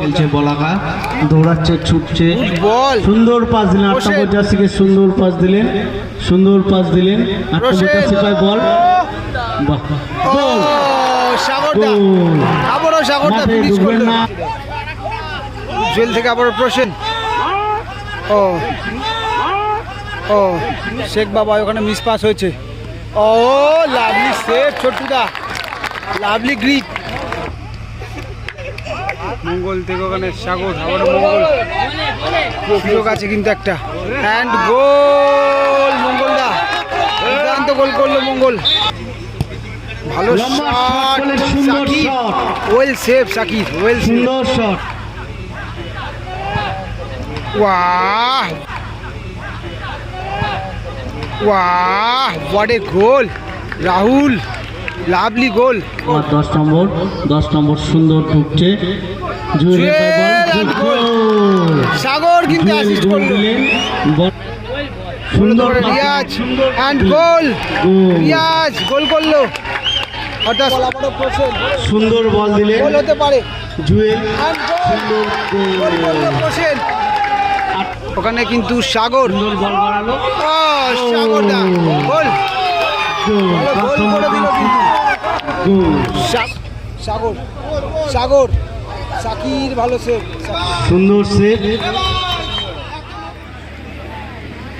খেলছে বলাকা। দৌড়াচ্ছে ছুটছে। সুন্দর পাস দিলেন আট বসে। জার্সিকে সুন্দর পাস দিলেন। সুন্দর পাস দিলেন। আট নম্বর রশিদ। পায় বল? জেল থেকে আবারও প্রসেন। ও। ও শেখ বাবা ওখানে মিস পাস হয়েছে। ও লাভলি সেভ ছোট্টুদা লাভলি গ্রিক। মঙ্গল থেকে ওখানে সাগর আবার মঙ্গল। সুযোগ আছে কিন্তু একটা। অ্যান্ড গোল মঙ্গলদা। দুর্দান্ত গোল করল মঙ্গল। ভালো শট করলেন, ওয়েল সেভ সাকিব। ওয়েল সুন্দর shot! What a goal! Rahul. Lovely goal. আর দশ নম্বর দশ নম্বর সুন্দর ঢুকছে সাগর কিন্তু অ্যাসিস্ট সুন্দর Riyaz and goal. Riyaz goal করল। অর্থাৎ সুন্দর বল দিলেন। গোল হতে পারে। জুয়েল সুন্দর ওখানে কিন্তু সাগর। সুন্দর বল বাড়ালো। সাগর দা গোল। গোল করে দিল কিন্তু। সাগর। সাগর। সাকির ভালো সেভ সুন্দর সেভ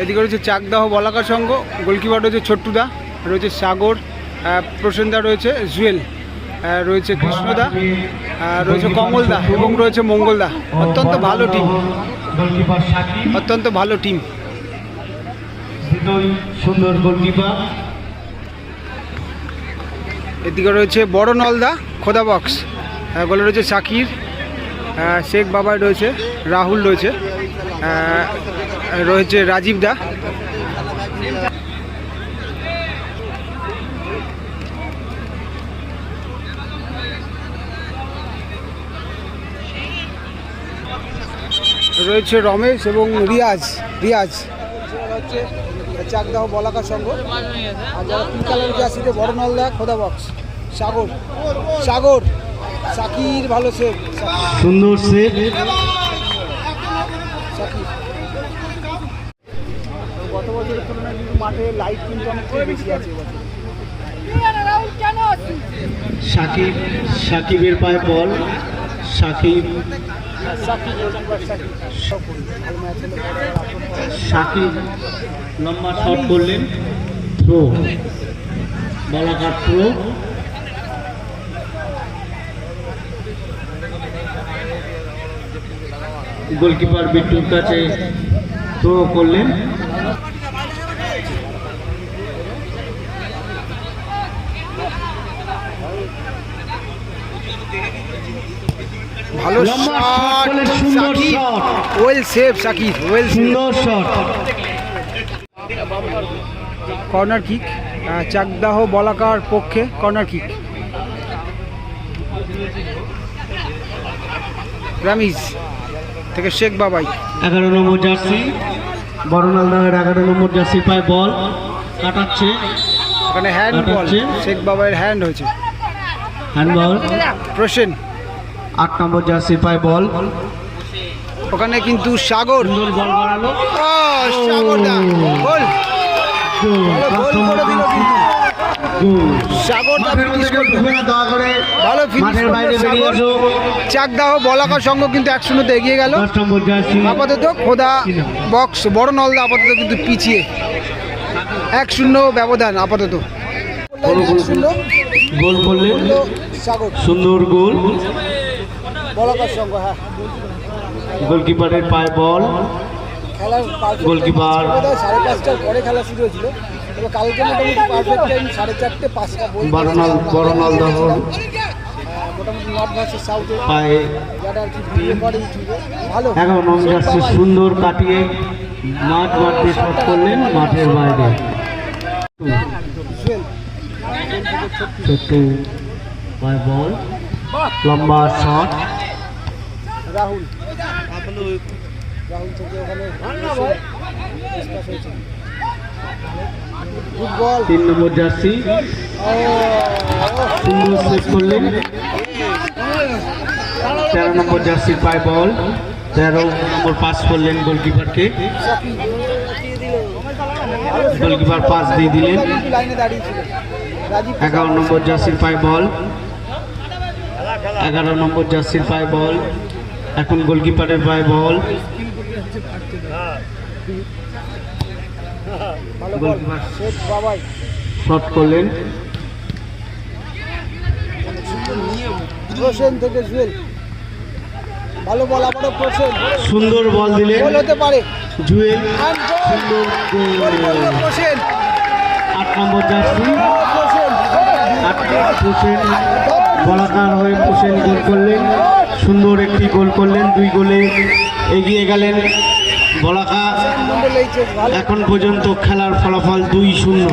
এদিকে রয়েছে চাকদাহ বলাকা সংঘ গোলকিপার রয়েছে ছোট্টুদা রয়েছে সাগর প্রসেনদা রয়েছে জুয়েল রয়েছে কৃষ্ণদা রয়েছে কমলদা এবং রয়েছে মঙ্গলদা। অত্যন্ত ভালো টিম অত্যন্ত ভালো টিম সুন্দর গোলকিপার। এদিকে রয়েছে বড় নলদা খোদা বক্স আহ, গোলে রয়েছে সাকির আহ, শেখ বাবাই রয়েছে রাহুল রয়েছে। রয়েছে রাজীব দা। রয়েছে রমেশ এবং রিয়াজ রিয়াজ। চাকদাহ বলাকা সংঘ। আর যারা পিঙ্ক কালারের জার্সিতে বড় নলদা খোদা বক্স। সাগর। সাগর। সাকির ভালো সেভ সুন্দর সেভ সাকির। গত বছরের তুলনায় কিন্তু মাঠে লাইট কিন্তু অনেকটাই বেশি আছে সাকিব সাকিবের পায়ে বল। সাকিব সাকিব লম্বা শট করলেন। থ্রো বলাকার থ্রো গোলকিপার বিট্টুর কাছে থ্রো করলেন। ভালো shot Sakib. Well save Sakib well সুন্দর শট কর্নার কিক চাকদাহ বলাকার পক্ষে কর্নার কিক রামিজ থেকে শেখ বাবাই। এগারো নম্বর জার্সি বরনালদাহের এগারো নম্বর জার্সি পায় বল কাটাচ্ছে। ওখানে হ্যান্ড বল শেখ বাবাইয়ের হ্যান্ড হয়েছে। Hand ball Prosen. আট নম্বর জার্সি পায় বল। ওখানে কিন্তু সাগর। সুন্দর বল বাড়ালো কিন্তু। চাকদাহ এক শূন্যতে এগিয়ে গেল। আপাতত খোদা বক্স বড় নলদা আপাতত কিন্তু পিছিয়ে। এক শূন্য ব্যবধান আপাতত। গোল। সুন্দর গোল। গোলকিপারের পায় বল। খেলার গোলকিপার। সাড়ে পাঁচটার পরে খেলা শুরু হয়েছিল। তবে কালকে মোটামুটি পারফেক্ট টাইম সাড়ে চারটে পাঁচটা বরনাল করে ইউটিউবে ভালো। এগারো সুন্দর কাটিয়ে মাঠ মাঠে শট করলেন মাঠের বাইরে। ছোট্ট পায় বল। লম্বা শট রাহুল। রাহুল থেকে ওখানে ball. তিন নম্বর জার্সি। সুন্দর সেভ করলেন। তেরো নম্বর জার্সির পায় বল। তেরো নম্বর পাস করলেন গোলকিপারকে। গোলকিপার পাস দিয়ে দিলেন। এগারো নম্বর জার্সির পায় বল। এগারো নম্বর জার্সির পায় বল। এখন গোলকিপারের পায় বল। শট করলেন। ভালো বল আবারও প্রসেন সুন্দর বল দিলে গোল হতে পারে। জুয়েল সুন্দর প্রসেন আট নম্বর জার্সি। হোসেন বলাকার হয়ে হোসেন গোল করলেন। সুন্দর একটি গোল করলেন দুই গোলে এগিয়ে গেলেন বলাকা এখন পর্যন্ত খেলার ফলাফল দুই শূন্য।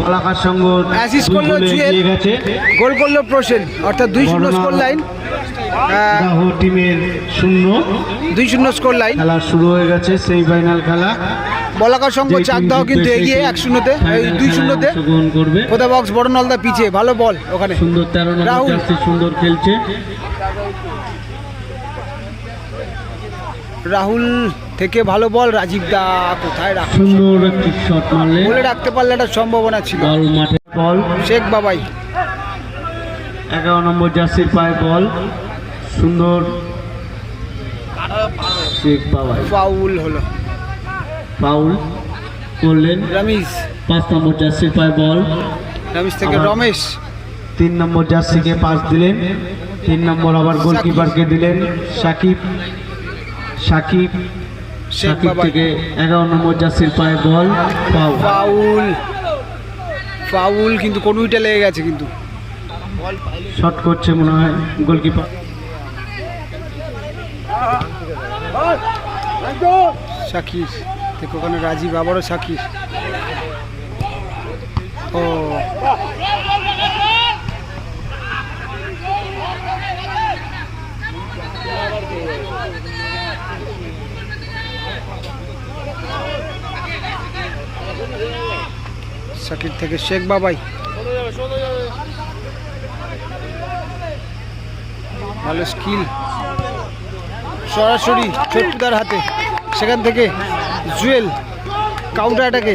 বলাকার সঙ্গ। এগিয়ে গেছে। গোল করল প্রসেন অর্থাৎ দুই শূন্য স্কোর লাইন টিমের শূন্য। দুই শূন্য স্কোর লাইন খেলা শুরু হয়ে গেছে সেমিফাইনাল খেলা। বলাকার সঙ্গ যেই চাক দাও কিন্তু এগিয়ে এক শূন্যতে এই দুই শূন্যতে। অংশগ্রহণ খোদা বক্স বড় নলদা পিছিয়ে ভালো বল ওখানে। সুন্দর তেরো রাহুল। সুন্দর খেলছে। রাহুল থেকে ভালো বল রাজীব দা কোথায় রাখ সুন্দর একটি শট মারলে। বলে রাখতে পারলে একটা সম্ভাবনা ছিল। বল মাঠে। বল। শেখ বাবাই। এগারো নম্বর জার্সির পায়ে বল। সুন্দর। শেখ বাবাই। ফাউল হলো। ফাউল করলেন। রমিজ পাঁচ নম্বর জার্সির পায়ে বল। রমিজ থেকে রমেশ। তিন নম্বর জার্সিকে পাস দিলেন। তিন নম্বর আবার গোলকিপারকে দিলেন সাকিব। সাকিব। সাকিব থেকে এগারো নম্বর জার্সির পায়ে বল ফাউল। ফাউল কিন্তু কোন উইটা লেগে গেছে কিন্তু। শট করছে মনে হয় গোলকিপার। শাকির থেকে ওখানে রাজীব আবারও শাকির ও। শাকির থেকে শেখ বাবাই। ভালো স্কিল সরাসরি ছোট্টুদার হাতে। সেখান থেকে জুয়েল কাউন্টার অ্যাটাকে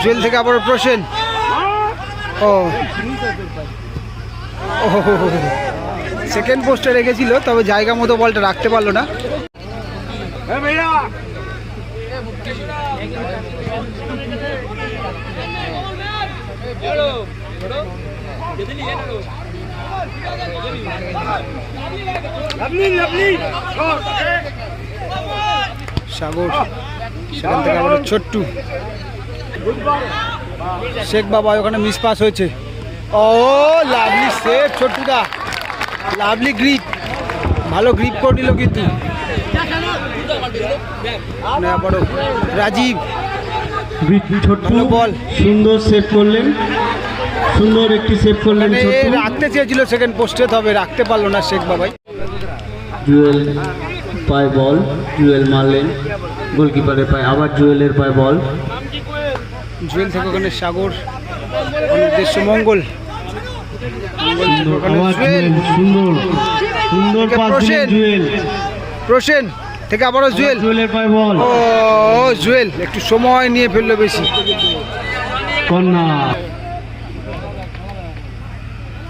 জুয়েল থেকে আবার প্রসেন ও সেকেন্ড পোস্টে রেখেছিল তবে জায়গা মতো বলটা রাখতে পারল না সাগর সেখান থেকে আবার ছোট্টু। শেখ বাবা ওখানে মিস পাস হয়েছে। ও লাভলি সেভ ছোট্টুদা। লাভলি গ্রিপ ভালো গ্রিপ করে নিল কিন্তু। মানে রাজীব। ছোট্ট বল। সুন্দর সেভ করলেন। সুন্দর একটি সেভ করলেন রাখতে চেয়েছিল সেকেন্ড পোস্টে তবে রাখতে পারল না শেখ বাবাই। পায় বল জুয়েল মারলেন। গোলকিপারের পায় আবার জুয়েলের পায় বল। জুয়েল থেকে ওখানে সাগর উদ্দেশ্য মঙ্গল। সুন্দর সুন্দর। জুয়েল। প্রসেন থেকে আবারও জুয়েল। জুয়েলের পায় বল। ও জুয়েল একটু সময় নিয়ে ফেলল বেশি। কর্নার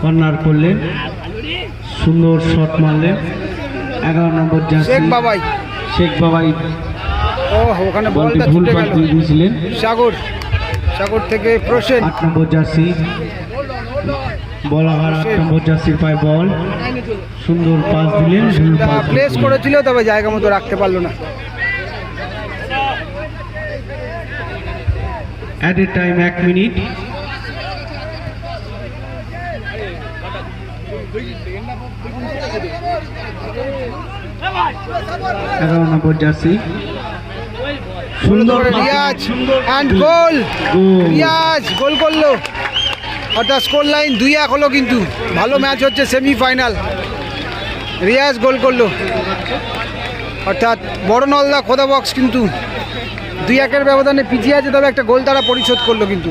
কর্নার করলেন। সুন্দর শট মারলেন। এগারো নম্বর শেখ বাবাই। শেখ বাবাই। ও ওখানে বলটি ছুটে গেল। দিয়েছিলেন সাগর সাগর থেকে প্রসেন। আট নম্বর জার্সি। বল আবার আট নম্বর জার্সির পায় বল। সুন্দর পাস দিলেন প্লেস করেছিল তবে জায়গা মতো রাখতে পারল না। অ্যাট এ টাইম এক মিনিট। এগারো নম্বর জার্সি। সুন্দর Riyaz and goal. Riyaz goal করল। অর্থাৎ স্কোর লাইন দুই এক হলো কিন্তু। ভালো ম্যাচ হচ্ছে সেমিফাইনাল রিয়াজ গোল করল। অর্থাৎ বড় নলদা খোদা বক্স কিন্তু দুই একের ব্যবধানে পিছিয়ে আছে তবে একটা গোল তারা পরিশোধ করল কিন্তু।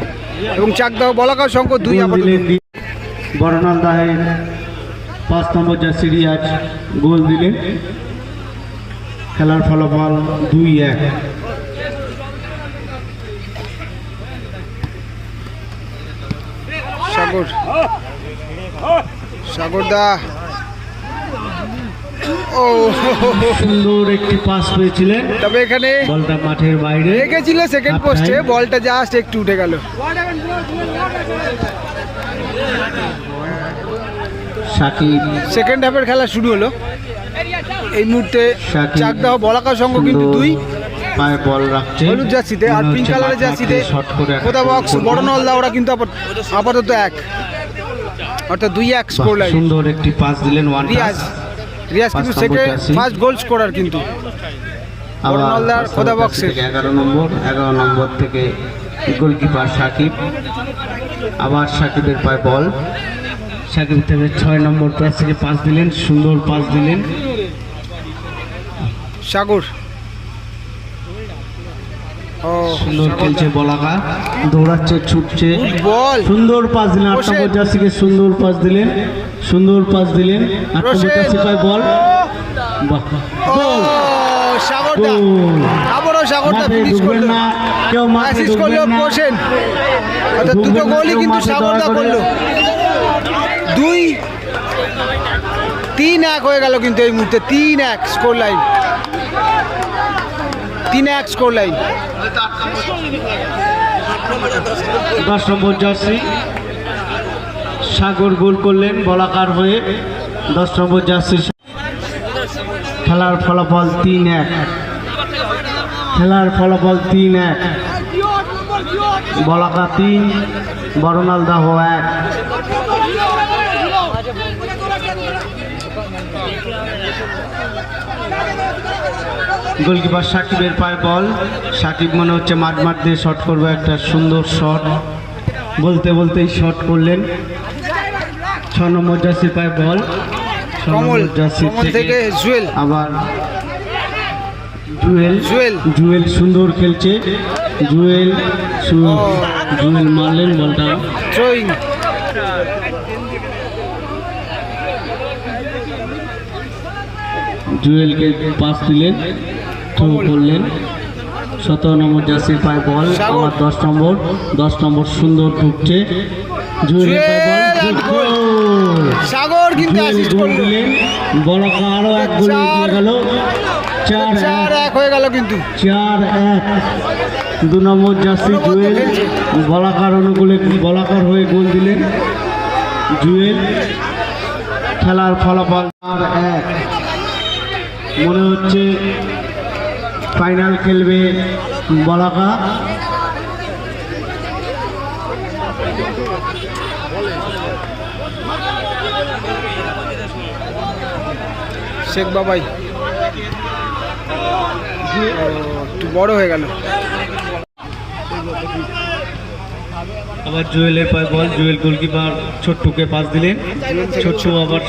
এবং চাকদাহ বলাকার সংঘ দুই আপাতত দিলেন পাঁচ নম্বর জার্সি রিয়াজ। গোল দিলেন। খেলার ফলাফল দুই এক। সাগর। সাগর দা। ও। সুন্দর একটি পাস পেয়েছিলেন। তবে এখানে বলটা মাঠের বাইরে। রেখেছিল সেকেন্ড পোস্টে বলটা জাস্ট একটু উঠে গেল। সাকিব সেকেন্ড হাফের খেলা শুরু হলো। এই মুহূর্তে চাকদাহ বলাকা সংঘ কিন্তু দুই পায়ে বল রাখছে। হলুদ জার্সিতে আর পিঙ্ক কালারের জার্সিতে কোথা বক্স বড়। নলদা ওরা কিন্তু আপাত- আপাতত এক। অর্থাৎ দুই এক স্কোর লাইন সুন্দর একটি পাস দিলেন ওয়ান রিয়াজ। রিয়াজ কিন্তু সেকেন্ড। ফার্স্ট গোল স্কোরার কিন্তু। বড়নলদার খোদা বক্সে। থেকে এগারো নম্বর এগারো নম্বর থেকে গোলকিপার সাকিব। আবার সাকিবের পায়ে বল। সাকিব থেকে ছয় নম্বর প্লাস থেকে পাস দিলেন সুন্দর পাস দিলেন। সাগর। ও সুন্দর খেলছে বলাকা। দৌড়াচ্ছে ছুটছে। সুন্দর পাস দিলেন সুন্দর পাস দিলেন। সুন্দর পাস দিলেন। পায় বল। কেউ মাঠে ঢুকবেন না। দুটো গোলই কিন্তু। করল। দুই তিন এক হয়ে গেল কিন্তু এই মুহূর্তে। তিন এক স্কোর লাইন তিন এক স্কোর লাইন দশ নম্বর জার্সি। সাগর গোল করলেন বলাকার হয়ে দশ নম্বর জার্সি। খেলার ফলাফল তিন এক। খেলার ফলাফল তিন এক। বলাকা তিন বরনাল দাহ এক। গোলকিপার সাকিবের পায়ে বল। সাকিব মনে হচ্ছে মাঠ মাঠ দিয়ে শট করবে একটা সুন্দর শট বলতে বলতেই শট করলেন। ছ নম্বর জার্সির পায়ে বল। থেকে আবার জুয়েল। জুয়েল। জুয়েল সুন্দর খেলছে। জুয়েল জুয়েল মারলেন বলটা। জুয়েলকে পাস দিলেন। থ্রো করলেন। সতেরো নম্বর জার্সির পায়ে বল। আবার দশ নম্বর। দশ নম্বর সুন্দর ঢুকছে! সাগর কিন্তু দিলেন। আরও এক গোল গেল। চার চার এক। হয়ে গেল কিন্তু। চার এক। দু নম্বর জার্সি জুয়েল। খেলছে। বলাকার অনুকূলে বলাকার হয়ে গোল দিলেন। জুয়েল খেলার ফলাফল চার এক। মনে হচ্ছে ফাইনাল খেলবে বলাকা। শেখ বাবাই। একটু বড় হয়ে গেল। আবার জুয়েলের পায়ে বল জুয়েল গোলকিপার ছোট্টুকে পাস দিলেন। ছোট্টু আবার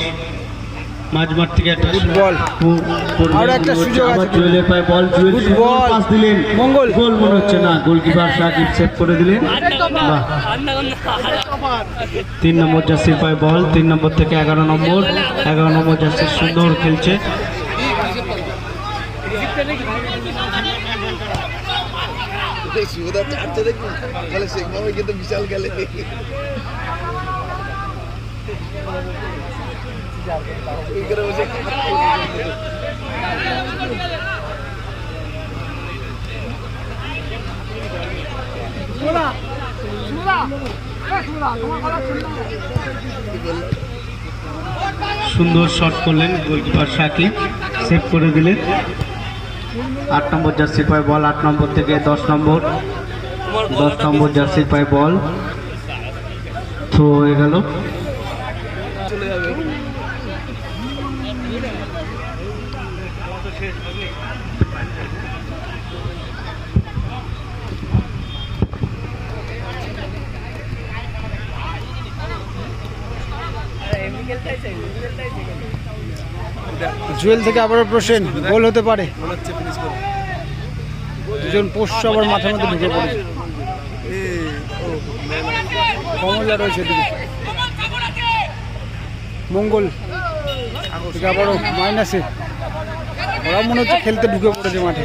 মাঝমাঠ থেকে একটা ball. পু- একটা সুযোগ আছে। আবার জুয়েলের বল জুয়েল সুন্দর ball. পাস দিলেন মঙ্গল। গোল মনে হচ্ছে না গোলকিপার সাকিব সেভ করে দিলেন তিন নম্বর জার্সির পায়ে বল তিন নম্বর থেকে এগারো নম্বর এগারো নম্বর জার্সি সুন্দর খেলছে সুবিধা চারটে দেখুন তাহলে শেখ বাবা কিন্তু বিশাল গেলে সুন্দর শট করলেন গোলকিপার সাকিব সেভ করে দিলেন। আট নম্বর জার্সির পায়ে বল আট নম্বর থেকে দশ নম্বর। দশ নম্বর জার্সির পায়ে বল থ্রো হয়ে গেল। জুয়েল থেকে আবারও প্রসেন, গোল হতে পারে। দুজন পোষ্য আবার মাথার মধ্যে ঢুকে পড়েছে। কমলদা রয়েছে মঙ্গল এটা আবারও মাইনাসে। ওরা মনে হচ্ছে খেলতে ঢুকে পড়েছে মাঠে।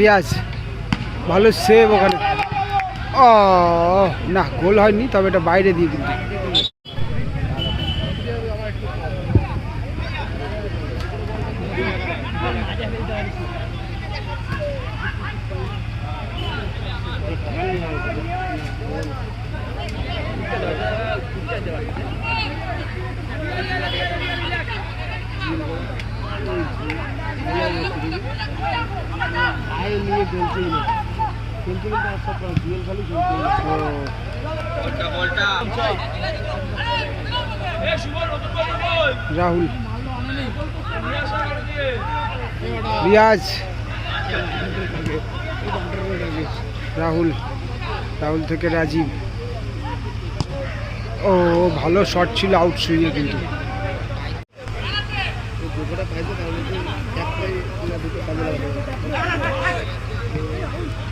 রিয়াজ ভালো সেভ ওখানে। ও না গোল হয়নি তবে এটা বাইরে দিয়ে কিন্তু রাহুল। রিয়াজ। রাহুল। রাহুল থেকে রাজীব। ও ভালো শট ছিল আউট সুইয়ে কিন্তু।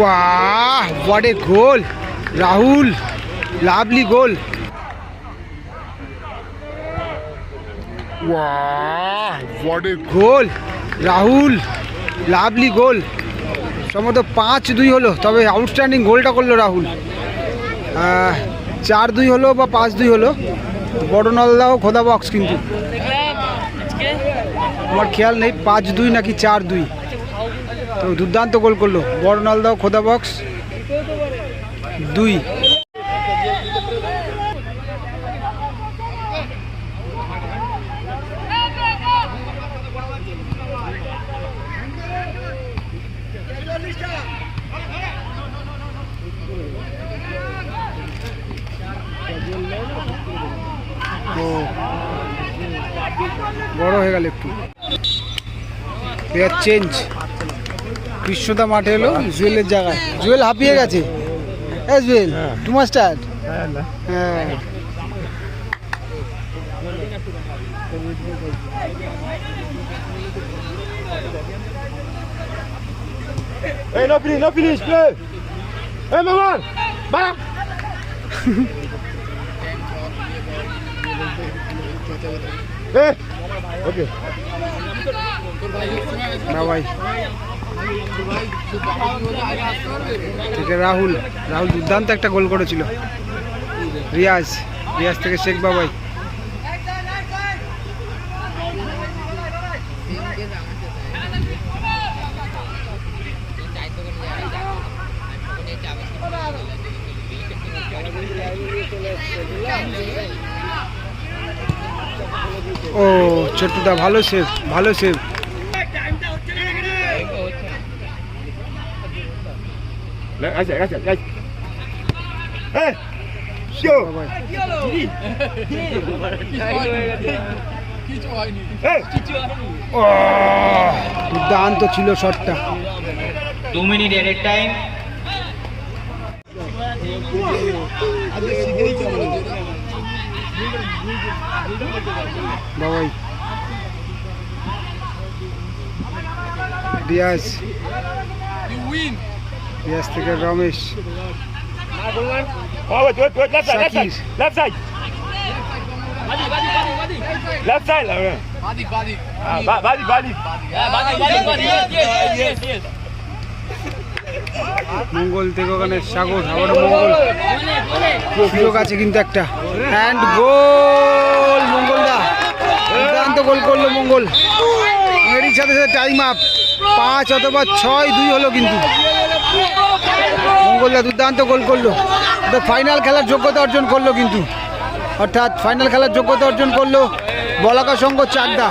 Wow, what a goal! Rahul, lovely goal. Wow, what a goal! Rahul, lovely goal. Some সম্ভবত পাঁচ দুই হলো তবে আউটস্ট্যান্ডিং গোলটা করল রাহুল চার দুই হলো বা পাঁচ দুই হলো বড় নলদাও খোদা বক্স কিন্তু। আমার খেয়াল নেই, পাঁচ দুই নাকি চার দুই। তো দুর্দান্ত গোল করল। বড় নলদাও খোদা বক্স। দুই ও বড় হয়ে গেল একটু প্লেয়ার চেঞ্জ কৃষ্ণদা মাঠে এলো জুয়েলের জায়গায়। জুয়েল হাঁপিয়ে গেছে? হ্যাঁ জুয়েল টু মাস্টার হ্যাঁ Hey, no finish, no finish, play. Hey, Maman, back. hey, okay. ভাই। থেকে রাহুল। রাহুল দুর্দান্ত একটা গোল করেছিল। রিয়াজ। রিয়াজ থেকে শেখ বাবাই। ও ছোট্টুদা ভালো সেভ ভালো save Hey, show. Babai Hey. ও দুর্দান্ত ছিল শটটা দু মিনিট এডের টাইম আজকে শিখেই চলে বাবাই ডিয়াজ থেকে Ramesh Forward, wait, wait, left side, left side, Sakir. left side. Left side, lah. Ba- balik, balik. মঙ্গল থেকে ওখানে সাগর আবার মঙ্গল। সুযোগ আছে কিন্তু একটা। অ্যান্ড গোল মঙ্গলদা। দুর্দান্ত গোল করল মঙ্গল। এরই সাথে সাথে টাইম আপ পাঁচ অথবা ছয় দুই হলো কিন্তু। মঙ্গলদা দুর্দান্ত গোল করল। ফাইনাল খেলার যোগ্যতা অর্জন করল কিন্তু। অর্থাৎ ফাইনাল খেলার যোগ্যতা অর্জন করল বলাকা সংঘ চাকদা।